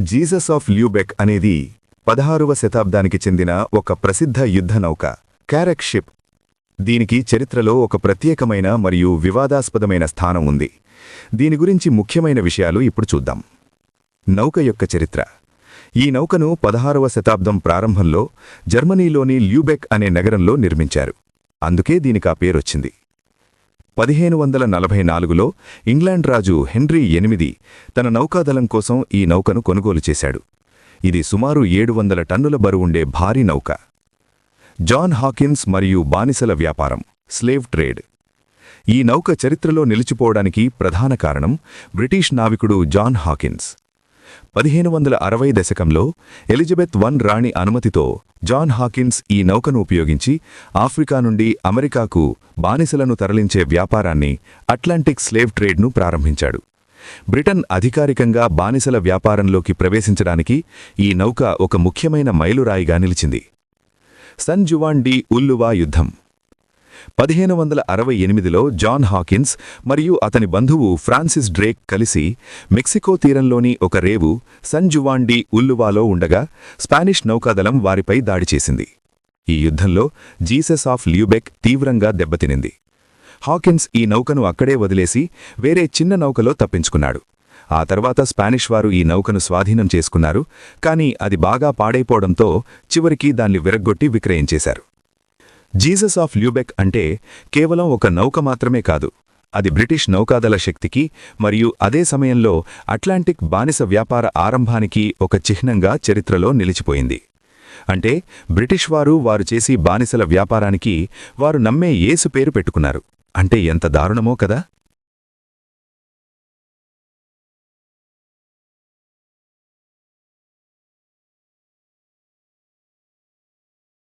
Jesus of ల్యూబెక్ అనేది పదహారవ శతాబ్దానికి చెందిన ఒక ప్రసిద్ధ యుద్ధనౌక క్యారెక్ షిప్. దీనికి చరిత్రలో ఒక ప్రత్యేకమైన మరియు వివాదాస్పదమైన స్థానం ఉంది. దీని గురించి ముఖ్యమైన విషయాలు ఇప్పుడు చూద్దాం. నౌక యొక్క చరిత్ర. ఈ నౌకను పదహారవ శతాబ్దం ప్రారంభంలో జర్మనీలోని ల్యూబెక్ అనే నగరంలో నిర్మించారు. అందుకే దీనికా పేరొచ్చింది. పదిహేను వందల నలభై నాలుగులో ఇంగ్లాండ్ రాజు హెన్రీ ఎనిమిది తన నౌకాదళం కోసం ఈ నౌకను కొనుగోలు చేశాడు. ఇది సుమారు ఏడు వందల టన్నుల బరువుండే భారీ నౌక. జాన్ హాకిన్స్ మరియు బానిసల వ్యాపారం స్లేవ్ ట్రేడ్. ఈ నౌక చరిత్రలో నిలిచిపోవడానికి ప్రధాన కారణం బ్రిటిష్ నావికుడు జాన్ హాకిన్స్. పదిహేను వందల అరవై దశకంలో ఎలిజబెత్ వన్ రాణి అనుమతితో జాన్ హాకిన్స్ ఈ నౌకను ఉపయోగించి ఆఫ్రికా నుండి అమెరికాకు బానిసలను తరలించే వ్యాపారాన్ని అట్లాంటిక్ స్లేవ్ ట్రేడ్ను ప్రారంభించాడు. బ్రిటన్ అధికారికంగా బానిసల వ్యాపారంలోకి ప్రవేశించడానికి ఈ నౌక ఒక ముఖ్యమైన మైలురాయిగా నిలిచింది. సన్ జువాన్ డి ఉల్లువా యుద్ధం పదిహేను వందల అరవై ఎనిమిదిలో జాన్ హాకిన్స్ మరియు అతని బంధువు ఫ్రాన్సిస్ డ్రేక్ కలిసి మెక్సికో తీరంలోని ఒక రేవు సన్ జువాన్ ఉల్లువాలో ఉండగా స్పానిష్ నౌకాదళం వారిపై దాడి చేసింది. ఈ యుద్ధంలో జీసస్ ఆఫ్ ల్యూబెక్ తీవ్రంగా దెబ్బతినింది. హాకిన్స్ ఈ నౌకను అక్కడే వదిలేసి వేరే చిన్న నౌకలో తప్పించుకున్నాడు. ఆ తర్వాత స్పానిష్ వారు ఈ నౌకను స్వాధీనం చేసుకున్నారు కానీ అది బాగా పాడైపోవడంతో చివరికి దాన్ని విరగ్గొట్టి విక్రయించేశారు. జీసస్ ఆఫ్ ల్యూబెక్ అంటే కేవలం ఒక నౌక మాత్రమే కాదు అది బ్రిటిష్ నౌకాదళ శక్తికి మరియు అదే సమయంలో అట్లాంటిక్ బానిస వ్యాపార ఆరంభానికి ఒక చిహ్నంగా చరిత్రలో నిలిచిపోయింది. అంటే బ్రిటిష్ వారు వారు చేసి బానిసల వ్యాపారానికి వారు నమ్మే యేసు పేరు పెట్టుకున్నారు. అంటే ఎంత దారుణమో కదా!